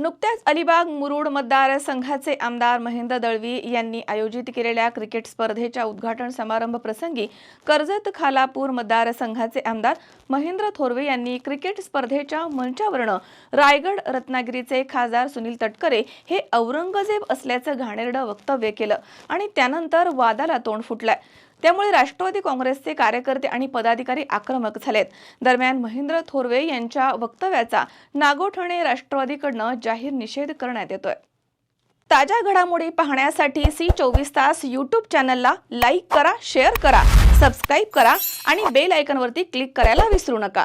नुकत्याच अलिबाग मुरुड मतदारसंघाचे आमदार महेंद्र दळवी यांनी आयोजित केलेल्या क्रिकेट स्पर्धेच्या उद्घाटन समारंभ प्रसंगी कर्जत खालापूर मतदारसंघाचे आमदार महेंद्र थोरवे यांनी क्रिकेट स्पर्धेच्या मंचावरनं रायगड रत्नागिरीचे खासदार सुनील तटकरे हे औरंगजेब असल्याचं घाणेरडं वक्तव्य केलं आणि त्यानंतर वादाला तोंड फुटलंय. त्यामुळे राष्ट्रवादी काँग्रेसचे कार्यकर्ते आणि पदाधिकारी आक्रमक झालेत. दरम्यान महेंद्र थोरवे यांच्या वक्तव्याचा नागोठणे राष्ट्रवादीकडनं जाहीर निषेध करण्यात येतोय. ताज्या घडामोडी पाहण्यासाठी सी चोवीस तास यूट्यूब चॅनलला लाईक करा शेअर करा सबस्क्राईब करा आणि बेल आयकनवरती क्लिक करायला विसरू नका.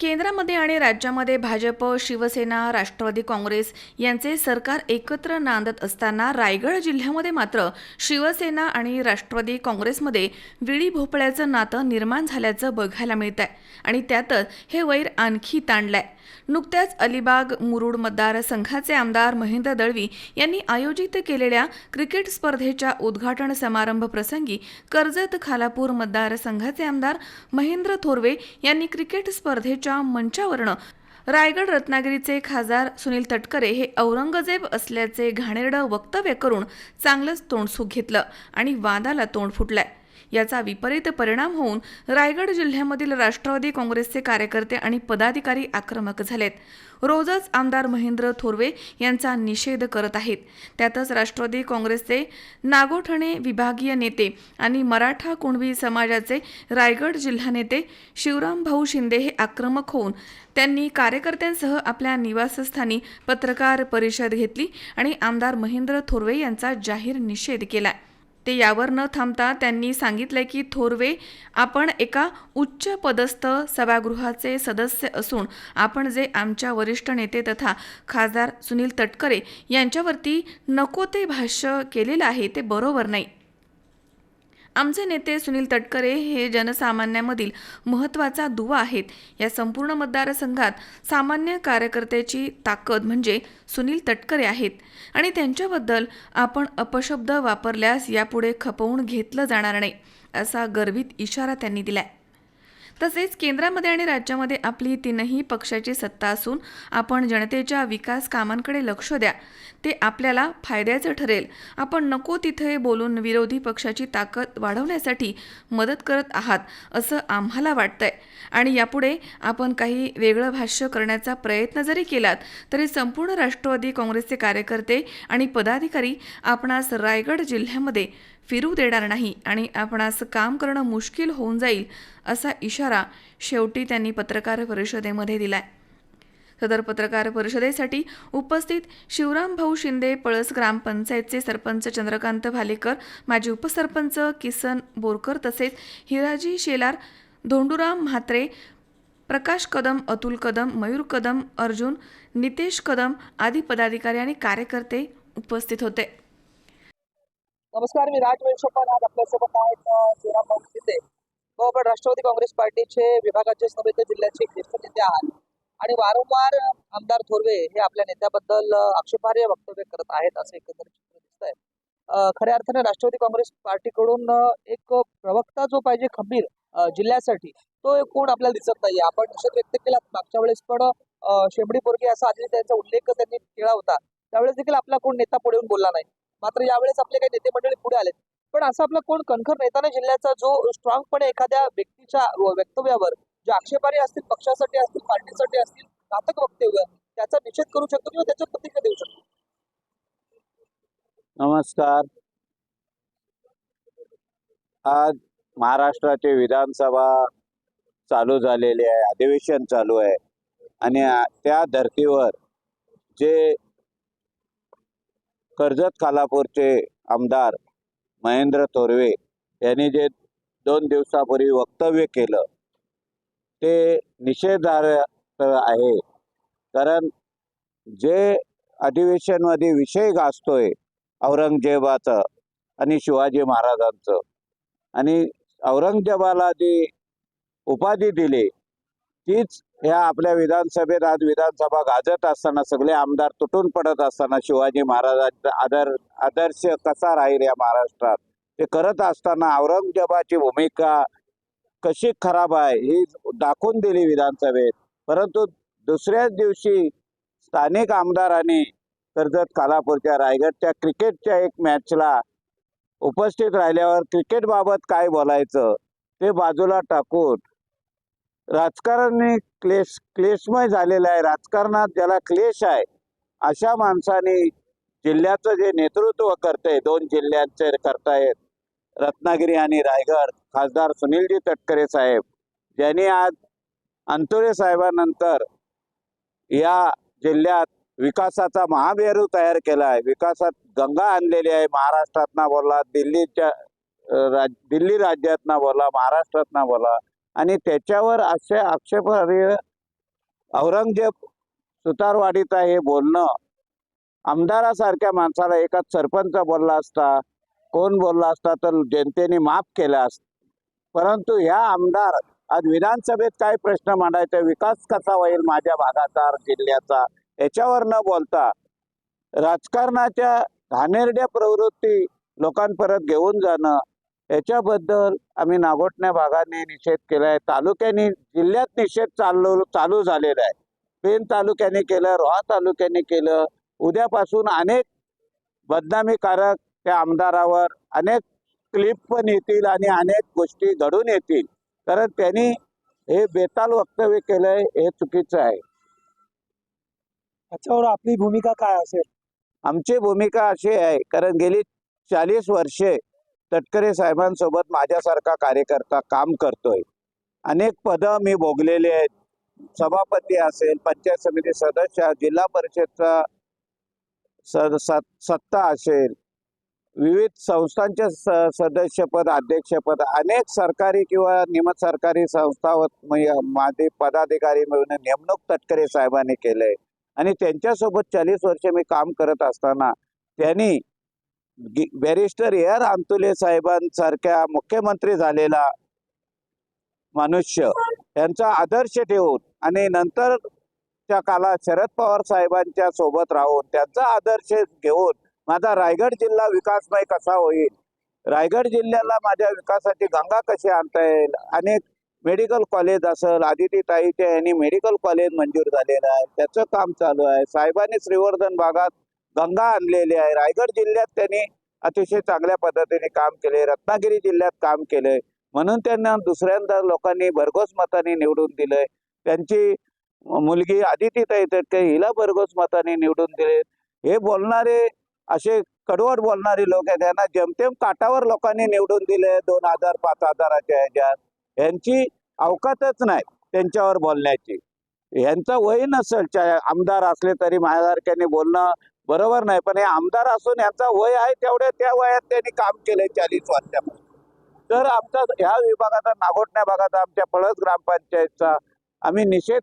केंद्रामध्ये आणि राज्यामध्ये भाजप शिवसेना राष्ट्रवादी काँग्रेस यांचे सरकार एकत्र नांदत असताना रायगड जिल्ह्यामध्ये मात्र शिवसेना आणि राष्ट्रवादी काँग्रेसमध्ये विळी भोपळ्याचं नातं निर्माण झाल्याचं बघायला मिळत आहे आणि त्यातच हे वैर आणखी ताणलंय. नुकत्याच अलिबाग मुरुड मतदारसंघाचे आमदार महेंद्र दळवी यांनी आयोजित केलेल्या क्रिकेट स्पर्धेच्या उद्घाटन समारंभ प्रसंगी कर्जत खालापूर मतदारसंघाचे आमदार महेंद्र थोरवे यांनी क्रिकेट स्पर्धेच्या मंचावरनं रायगड रत्नागिरीचे खासदार सुनील तटकरे हे औरंगजेब असल्याचे घाणेरडं वक्तव्य करून चांगलंच तोंडसुख घेतलं आणि वादाला तोंड फुटलंय. याचा विपरीत परिणाम होऊन रायगड जिल्ह्यामधील राष्ट्रवादी काँग्रेसचे कार्यकर्ते आणि पदाधिकारी आक्रमक झालेत. रोजच आमदार महेंद्र थोरवे यांचा निषेध करत आहेत. त्यातच राष्ट्रवादी काँग्रेसचे नागोठणे विभागीय नेते आणि मराठा कुणबी समाजाचे रायगड जिल्हा नेते शिवराम भाऊ शिंदे हे आक्रमक होऊन त्यांनी कार्यकर्त्यांसह आपल्या निवासस्थानी पत्रकार परिषद घेतली आणि आमदार महेंद्र थोरवे यांचा जाहीर निषेध केला. ते यावर न थांबता त्यांनी सांगितले की थोरवे आपण एका उच्च पदस्थ सभागृहाचे सदस्य असून आपण जे आमच्या वरिष्ठ नेते तथा खासदार सुनील तटकरे यांच्यावरती नको ते भाष्य केलेलं आहे ते बरोबर नाही. आमचे नेते सुनील तटकरे हे जनसामान्यामधील महत्त्वाचा दुवा आहेत. या संपूर्ण मतदारसंघात सामान्य कार्यकर्त्याची ताकद म्हणजे सुनील तटकरे आहेत. आणि त्यांच्याबद्दल आपण अपशब्द वापरल्यास यापुढे खपवून घेतलं जाणार नाही असा गर्वित इशारा त्यांनी दिलाय. तसेच केंद्रामध्ये आणि राज्यामध्ये आपली तीनही पक्षाची सत्ता असून आपण जनतेच्या विकास कामांकडे लक्ष द्या. ते आपल्याला फायद्याचं ठरेल. आपण नको तिथे बोलून विरोधी पक्षाची ताकद वाढवण्यासाठी मदत करत आहात असं आम्हाला वाटतंय. आणि यापुढे आपण काही वेगळं भाष्य करण्याचा प्रयत्न जरी केलात तरी संपूर्ण राष्ट्रवादी काँग्रेसचे कार्यकर्ते आणि पदाधिकारी आपणास रायगड जिल्ह्यामध्ये फिरू देणार नाही आणि आपणास काम करणं मुश्किल होऊन जाईल असा इशारा शेवटी त्यांनी पत्रकार परिषदेमध्ये दिलाय. सदर पत्रकार परिषदेसाठी उपस्थित शिवराम भाऊ शिंदे पळस ग्रामपंचायतचे सरपंच चंद्रकांत भालेकर माजी उपसरपंच किसन बोरकर तसेच हिराजी शेलार धोंडूराम म्हात्रे प्रकाश कदम अतुल कदम मयूर कदम अर्जुन नितेश कदम आदी पदाधिकारी आणि कार्यकर्ते उपस्थित होते. नमस्कार मी राज वेळशोपन आज आपल्यासोबत आहेत अ, शिवराम भाऊ शिंदे. हो, व आपण राष्ट्रवादी काँग्रेस पार्टीचे विभागाचे समेत जिल्ह्याचे ज्येष्ठ नेते आहात. आणि वारंवार आमदार थोरवे हे आपल्या नेत्याबद्दल अ, आक्षेपार्ह वक्तव्य करत आहेत असं एकंदरीत चित्र दिसत आहे खऱ्या अर्थाने राष्ट्रवादी काँग्रेस पार्टीकडून एक प्रवक्ता जो पाहिजे खंबीर जिल्ह्यासाठी तो एक कोण आपल्याला दिसत नाही आपण निषेध व्यक्त केला मागच्या वेळेस पण शेंबडी पोरगी असा आधी त्यांचा उल्लेख त्यांनी केला होता. त्यावेळेस देखील आपला कोण नेता पुढे येऊन बोलला नाही. मात्र यावेळेस आपले काही नेते मंडळी पुढे आले पण असं आपला कोण कणखर नेता नाही जिल्ह्याचा जो स्ट्रॉंगपणे एखाद्या व्यक्तीच्या वक्तव्यावर जे आक्षेपारी असतील पक्षासाठी असतील पार्टीसाठी असतील घातक वक्तव्य त्याचा निषेध करू शकतो किंवा त्याच्या प्रतिक्रिया देऊ शकतो? नमस्कार. आज महाराष्ट्राचे विधानसभा चालू झालेले आहे अधिवेशन चालू आहे. आणि त्या धर्तीवर जे कर्जत खालापूरचे आमदार महेंद्र थोरवे यांनी जे दोन दिवसापूर्वी वक्तव्य केलं ते निषेधार्ह आहे. कारण जे अधिवेशनमध्ये विषय गाजतोय औरंगजेबाचं आणि शिवाजी महाराजांचं आणि औरंगजेबाला जी उपाधी दिली तीच ह्या आपल्या विधानसभेत आज विधानसभा गाजत असताना सगळे आमदार तुटून पडत असताना शिवाजी महाराजांचा आदर आदर्श कसा राहील या महाराष्ट्रात? ते करत असताना औरंगजेबाची भूमिका कशी खराब आहे ही दाखवून दिली विधानसभेत. परंतु दुसऱ्याच दिवशी स्थानिक आमदारांनी कर्जत कालापूरच्या रायगडच्या क्रिकेटच्या एक मॅचला उपस्थित राहिल्यावर क्रिकेटबाबत काय बोलायचं? ते बाजूला टाकून राजकारणी क्लेश क्लेशमय झालेलं आहे. राजकारणात ज्याला क्लेश आहे अशा माणसाने जिल्ह्याचं जे नेतृत्व करते दोन जिल्ह्यांचे करतायत रत्नागिरी आणि रायगड खासदार सुनीलजी तटकरे साहेब ज्यांनी आज अंतुरे साहेबांनंतर या जिल्ह्यात विकासाचा महाबेरू तयार केला आहे. विकासात गंगा आणलेली आहे. महाराष्ट्रातनं बोला दिल्लीच्या राज दिल्ली राज्यातनं बोला महाराष्ट्रातनं बोला आणि त्याच्यावर असे आक्षेपार्ह औरंगजेब सुतारवाडीचा हे बोलणं. आमदारासारख्या माणसाला एकाच सरपंच बोलला असता कोण बोलला असता तर जनतेने माफ केला असत. परंतु ह्या आमदार आज विधानसभेत काय प्रश्न मांडायचा विकास कसा होईल माझ्या भागाचा जिल्ह्याचा याच्यावर न बोलता राजकारणाच्या घाणेरड्या प्रवृत्ती लोकांपर्यंत घेऊन जाणं याच्याबद्दल आम्ही नागोठण्या भागाने निषेध केलाय. तालुक्याने जिल्ह्यात निषेध चालू चालू झालेला आहे. पेन तालुक्याने केलं रोहा तालुक्याने केलं. उद्यापासून अनेक बदनामीकारक त्या आमदारावर अनेक क्लिप पण येतील आणि अनेक गोष्टी घडून येतील. कारण त्यांनी हे बेताल वक्तव्य केलंय हे चुकीचं आहे. त्याच्यावर आपली भूमिका काय असेल? आमची भूमिका अशी आहे कारण गेली चाळीस वर्षे तटकरे साहेबांसोबत माझ्यासारखा कार्यकर्ता काम करतोय. अनेक पदं मी भोगलेली आहेत. सभापती असेल पंचायत समिती सदस्य जिल्हा परिषदचा स- सत्ता असेल विविध संस्थांचे स- सदस्यपद अध्यक्षपद अनेक सरकारी किंवा निम सरकारी संस्था माझे पदाधिकारी मिळून नेमणूक तटकरे साहेबांनी केलंय. आणि त्यांच्यासोबत चाळीस वर्ष मी काम करत असताना त्यांनी बॅरिस्टर ए आर अंतुले साहेबांसारख्या मुख्यमंत्री झालेला मनुष्य यांचा आदर्श ठेवून आणि नंतर त्या काळात शरद पवार साहेबांच्या सोबत राहून त्यांचा आदर्श घेऊन माझा रायगड जिल्हा विकासमय कसा होईल? रायगड जिल्ह्याला माझ्या विकासाची गंगा कशी आणता येईल? अनेक मेडिकल कॉलेज असेल आदिती ताईच्या यांनी मेडिकल कॉलेज मंजूर झालेलं आहे त्याचं काम चालू आहे. साहेबांनी श्रीवर्धन भागात गंगा आणलेली आहे. रायगड जिल्ह्यात त्यांनी अतिशय चांगल्या पद्धतीने काम केले. रत्नागिरी जिल्ह्यात काम केलंय म्हणून त्यांना दुसऱ्यांदा लोकांनी भरघोस मताने निवडून दिलंय. त्यांची मुलगी आदिती ताई तटके हिला भरघोस मताने निवडून दिले. हे बोलणारे असे कडवट बोलणारे लोक आहेत. त्यांना जमतेम काटावर लोकांनी निवडून दिले. दोन हजार पाच हजाराच्या ह्याच्यात. यांची अवकातच नाही त्यांच्यावर बोलण्याची. यांचं वय नसेल. आमदार असले तरी माझ्यासारख्याने बोलणं बरोबर नाही पण हे आमदार असून यांचा वय आहे तेवढ्या त्या वयात त्यांनी काम केलंय चाळीस वर्षामध्ये तर आमचा ह्या विभागाचा नागोटण्या भागाचा आमच्या पळस ग्रामपंचायतचा आम्ही निषेध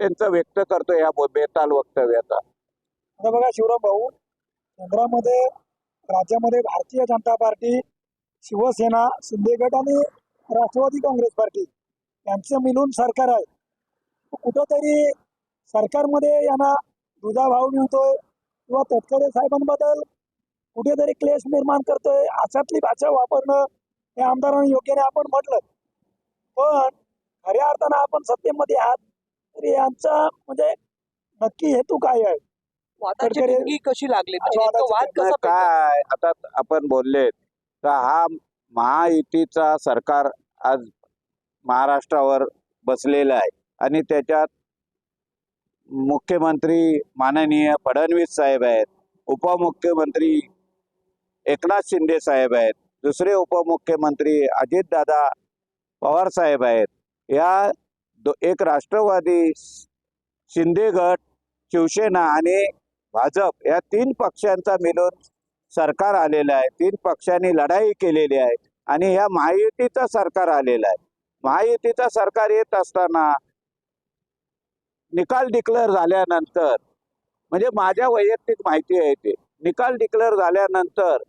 त्यांचा व्यक्त करतो या बेताल वक्तव्याचा. आता बघा शिवराम भाऊ केंद्रामध्ये राज्यामध्ये भारतीय जनता पार्टी शिवसेना शिंदे गट आणि राष्ट्रवादी काँग्रेस पार्टी यांचं मिळून सरकार आहे. कुठंतरी सरकारमध्ये यांना दुधा भाव मिळतोय किंवा तटकरे साहेबांबद्दल कुठेतरी क्लेश निर्माण करतोय अशातली भाषा वापरणं हे आमदारांनी योग्य नाही. आपण म्हटलं पण खऱ्या अर्थानं आपण सत्तेमध्ये आहात तर यांचा म्हणजे नक्की हेतू काय आहे? वादाची कशी लागली? म्हणजे? काय? आता आपण बोलले का हा महायुतीचा सरकार आज महाराष्ट्रावर बसलेला आहे. आणि त्याच्यात मुख्यमंत्री माननीय फडणवीस साहेब आहेत उपमुख्यमंत्री एकनाथ शिंदे साहेब आहेत दुसरे उपमुख्यमंत्री अजितदादा पवार साहेब आहेत. या दो- एक राष्ट्रवादी शिंदे गट शिवसेना आणि भाजप या तीन पक्षांचा मिळून सरकार आलेलं आहे. तीन पक्षांनी लढाई केलेली आहे आणि या महायुतीचं सरकार आलेलं आहे. महायुतीचं सरकार येत असताना निकाल डिक्लेअर झाल्यानंतर म्हणजे माझ्या वैयक्तिक माहिती आहे ते. निकाल डिक्लेअर झाल्यानंतर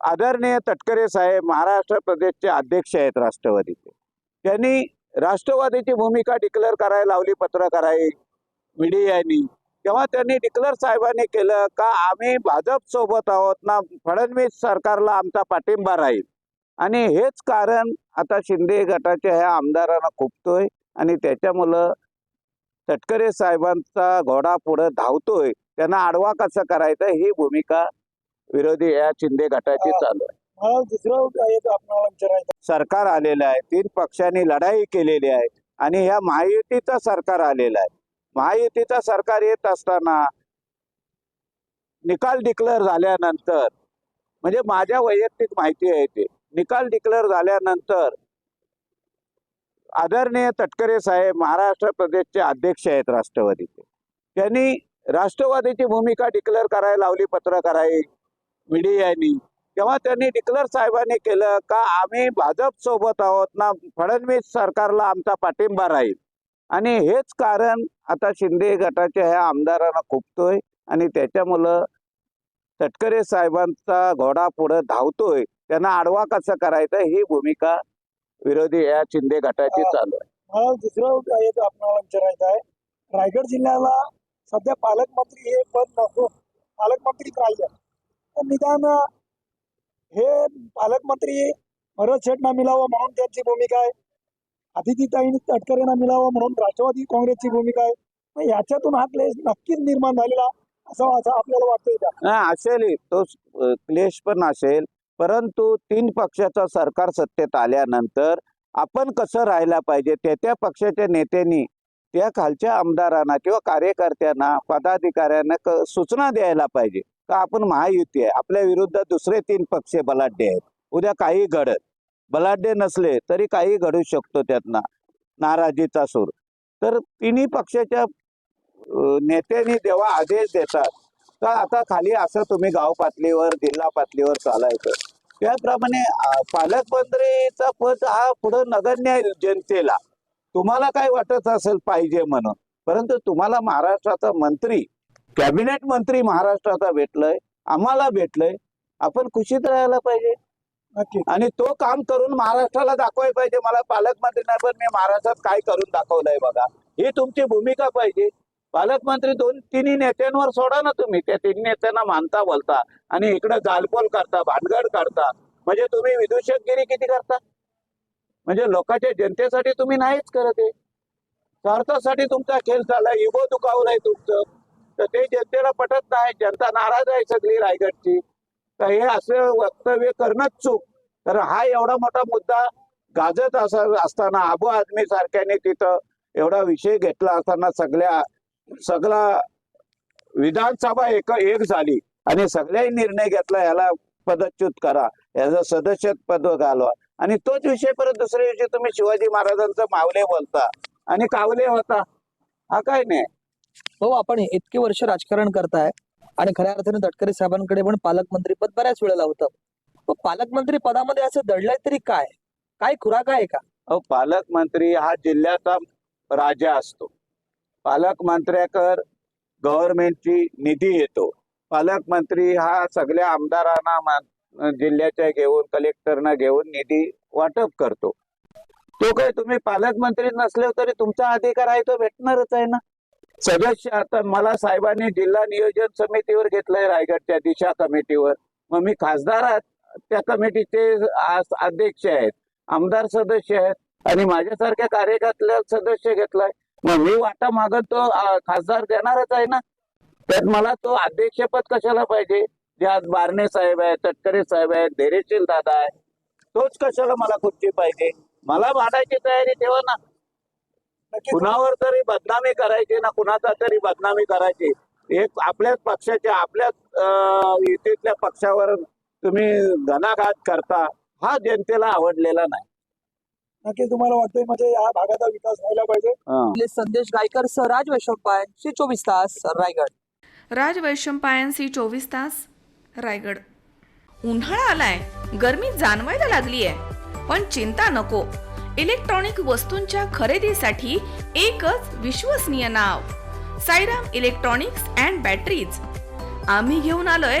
आदरणीय तटकरे साहेब महाराष्ट्र प्रदेशचे अध्यक्ष आहेत राष्ट्रवादीचे. त्यांनी राष्ट्रवादीची भूमिका डिक्लेअर करायला लावली पत्रकाराई मीडियानी. तेव्हा त्यांनी डिक्लेअर साहेबांनी केलं का आम्ही भाजप सोबत आहोत ना फडणवीस सरकारला आमचा पाठिंबा राहील. आणि हेच कारण आता शिंदे गटाच्या ह्या आमदारांना खुपतोय आणि त्याच्यामुळं तटकरे साहेबांचा घोडा पुढे धावतोय त्यांना आडवा कसं करायचं? ही भूमिका विरोधी या शिंदे गटाची चालू आहे. सरकार आलेलं आहे तीन पक्षांनी लढाई केलेली आहे आणि ह्या महायुतीचं सरकार आलेलं आहे. महायुतीचं सरकार येत असताना निकाल डिक्लेअर झाल्यानंतर म्हणजे माझ्या वैयक्तिक माहिती आहे ते निकाल डिक्लेअर झाल्यानंतर आदरणीय तटकरे साहेब महाराष्ट्र प्रदेशचे अध्यक्ष आहेत राष्ट्रवादीचे. त्यांनी राष्ट्रवादीची भूमिका डिक्लेअर करायला लावली पत्रकाराई मीडियानी तेव्हा त्यांनी डिक्लेअर साहेबांनी केलं का आम्ही भाजप सोबत आहोत ना फडणवीस सरकारला आमचा पाठिंबा राहील. आणि हेच कारण आता शिंदे गटाच्या ह्या आमदारांना खुपतोय आणि त्याच्यामुळं तटकरे साहेबांचा घोडा पुढे धावतोय. त्यांना आडवा कसा करायचं ही भूमिका विरोधी या शिंदे गटाची चालू आहे. मला दुसरं एक आपल्याला विचारायचं आहे रायगड जिल्ह्याला सध्या पालकमंत्री हे पद नसून पालकमंत्रीच राहिले तर निदान हे पालकमंत्री भरत शेठना मिळावं म्हणून त्यांची भूमिका आहे. अतिथीताईंनी तटकरेंना मिळावं म्हणून राष्ट्रवादी काँग्रेसची भूमिका आहे. मग याच्यातून हा क्लेश नक्कीच निर्माण झालेला असं असं आपल्याला वाटतंय का? नाही असेल तो क्लेश पण असेल. परंतु तीन पक्षाचं सरकार सत्तेत आल्यानंतर आपण कसं राहायला पाहिजे? त्या त्या पक्षाच्या नेत्यांनी त्या खालच्या आमदारांना किंवा कार्यकर्त्यांना पदाधिकाऱ्यांना क- सूचना द्यायला पाहिजे. का आपण महायुती आहे? आपल्या विरुद्ध दुसरे तीन पक्ष बलाढ्य आहेत. उद्या काही घडत बलाढ्य नसले तरी काही घडू शकतो त्यातनं. नाराजीचा सूर. तर तिन्ही पक्षाच्या नेत्यांनी जेव्हा आदेश देतात तर आता खाली असं तुम्ही गाव पातळीवर जिल्हा पातळीवर चालायचं. त्याप्रमाणे पालकमंत्रीचा पद हा पुढं नगण्य आहे जनतेला. तुम्हाला काय वाटत असेल पाहिजे म्हणून? परंतु तुम्हाला महाराष्ट्राचा मंत्री कॅबिनेट मंत्री महाराष्ट्राचा भेटलंय आम्हाला भेटलंय. आपण खुशीत राहायला पाहिजे. आणि तो काम करून महाराष्ट्राला दाखवायला पाहिजे. मला पालकमंत्री नाही पण मी महाराष्ट्रात काय करून दाखवलंय बघा. ही तुमची भूमिका पाहिजे. पालकमंत्री दोन तिन्ही नेत्यांवर सोडा ना तुम्ही. त्या तिन्ही नेत्यांना मानता बोलता. आणि इकडे जालपोल करता भानगड करता म्हणजे तुम्ही विदूषकगिरी किती करता? म्हणजे लोकांच्या जनतेसाठी तुम्ही नाहीच करत आहे स्वार्थासाठी तुमचा खेळ चाललाय इगो दुखावलाय तुमचं. तर ते जनतेला पटत नाही. जनता नाराज आहे सगळी रायगडची. तर हे असं वक्तव्य करणंच चूक. तर हा एवढा मोठा मुद्दा गाजत असताना आबू आदमी सारख्याने तिथं एवढा विषय घेतला असताना सगळ्या सगळा विधानसभा एक एक झाली. आणि सगळ्यांनी निर्णय घेतला याला पदच्युत करा याचं सदस्य पद घालवा. आणि तोच विषय परत दुसऱ्या दिवशी तुम्ही शिवाजी महाराजांचं मावले बोलता. आणि कावले होता. हा काय नाही? हो आपण इतके वर्ष राजकारण करताय. आणि खऱ्या अर्थाने तटकरे साहेबांकडे पण पालकमंत्री पद बऱ्याच वेळेला होतं. पालकमंत्री पदामध्ये असं दडलंय तरी काय? काय खुराक आहे का? अहो पालकमंत्री हा जिल्ह्याचा राजा असतो. पालकमंत्र्याकर गव्हर्नमेंटची निधी येतो. पालकमंत्री हा सगळ्या आमदारांना जिल्ह्याच्या घेऊन कलेक्टरना घेऊन निधी वाटप करतो. तो काय तुम्ही पालकमंत्री नसले तरी तुमचा अधिकार आहे तो भेटणारच आहे ना? सदस्य आता मला साहेबांनी जिल्हा नियोजन समितीवर घेतलंय रायगडच्या दिशा कमिटीवर. मग मी खासदार त्या कमिटीचे आज अध्यक्ष आहेत आमदार सदस्य आहेत आणि माझ्यासारख्या कार्यकर्त्या सदस्य घेतलाय. मग मी वाटा मागत तो खासदार देणारच आहे ना. त्यात मला तो अध्यक्षपद कशाला पाहिजे? जे आज बारणे साहेब आहेत तटकरे साहेब आहेत धैर्यशील दादा आहे तोच कशाला मला खुर्ची पाहिजे? मला वाढायची तयारी ठेवा ना. कुणावर तरी बदनामी करायची ना कुणाचा तरी बदनामी करायची. एक आपल्याच पक्षाच्या आपल्याच युतीतल्या पक्षावर तुम्ही घणाघात करता हा जनतेला आवडलेला नाही. नक्की तुम्हाला वाटतंय म्हणजे या भागाचा विकास व्हायला पाहिजे. हं. आपले संदेश गायकर सर राज वैशंपाय श्री चोवीस तास रायगड. राज वैशंपायन्सी चोवीस तास रायगड. उन्हाळा आलाय गरमी जाणवायला लागलीय. पण चिंता नको. इलेक्ट्रॉनिक वस्तूंच्या खरेदीसाठी एकच विश्वसनीय नाव साईराम इलेक्ट्रॉनिक्स अँड बॅटरीज. आम्ही घेऊन आलोय